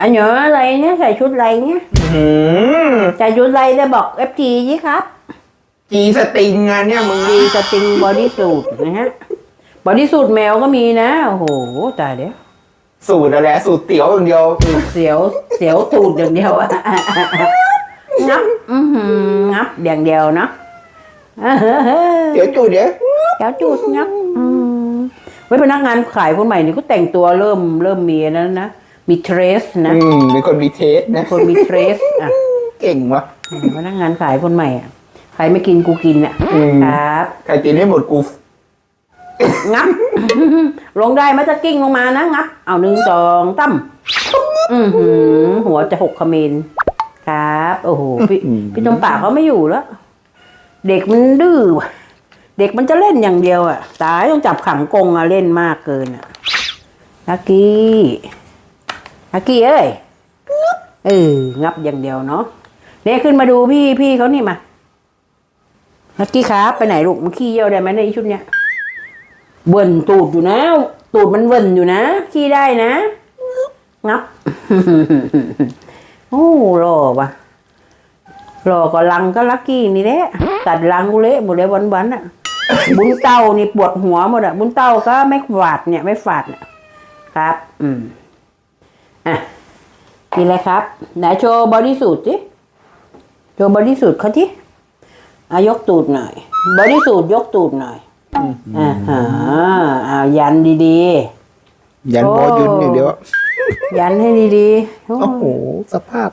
อันเหนออะไรเนี่ยใส่ชุดอะไรเนี่ยอืมใส่ชุดอะไรจะบอกเอฟจียี่ครับจีสติงงานเนี่ยมึงดีสติงบอดี้สูทนะฮะบอดี้สูทแมวก็มีนะโอ้โหตายเดี๋ยวสูตรอะไรสูตรเตี๋ยวอย่างเดียวเสียวเสียวตูดอย่างเดียวอะงับอือหืองับอย่างเดียวเนาะเดี๋ยวจูดเดี๋ยวเดี๋ยวจูดงับอืมไว้พนักงานขายคนใหม่นี่ก็แต่งตัวเริ่มเริ่มมีแล้วนะ มีเทรสนะอืมเป็นคนมีเทสนะ คนมีเทรสอะเก่งวะพนักงานขายคนใหม่อะใครไม่กินกูกินอะอืมครับใครกินให้หมดกูงับ ลงได้ไหมจะกิ้งลงมานะงับ เอาหนึ่งสองตั้มอือหือ หัวจะหกเขมรครับ โอ้โหพี่พี่ตมป่าเขาไม่อยู่แล้ว เด็กมันดื้อว่ะเด็กมันจะเล่นอย่างเดียวอะตายต้องจับขังกรงอะเล่นมากเกินอะลักกี้ ลักกี้เอ้ยเอองับอย่างเดียวเนาะเนี่ยขึ้นมาดูพี่พี่เขานี่มาลักกี้ครับไปไหนลูกมันขี้เยี่ยวได้ไหมในชุดเนี้ยเบิ่นตูดอยู่นะ ตูดมันเบิ่นอยู่นะ ขี้ได้นะ งับ โอ้หล่อว่ะหล่อก็ลังก็ลักกี้นี่แหละตัดลังกูเละหมดเลยวันวันๆอะบุญเต้านี่ปวดหัวหมดอะบุญเต้าก็ไม่ฝาดเนี่ย ไม่ฝาดเนี่ยครับ อืม อะกินอะไรครับ ไหนโชว์บอดี้สูทสิโชว์บอดี้สูทเขาที่อายกตูดหน่อย บอดี้สูทยกตูดหน่อยอ่าฮะอ่ายันดียันบอยุนอย่างเดียวๆยันให้ดีๆ โอ้โอ้โหสภาพ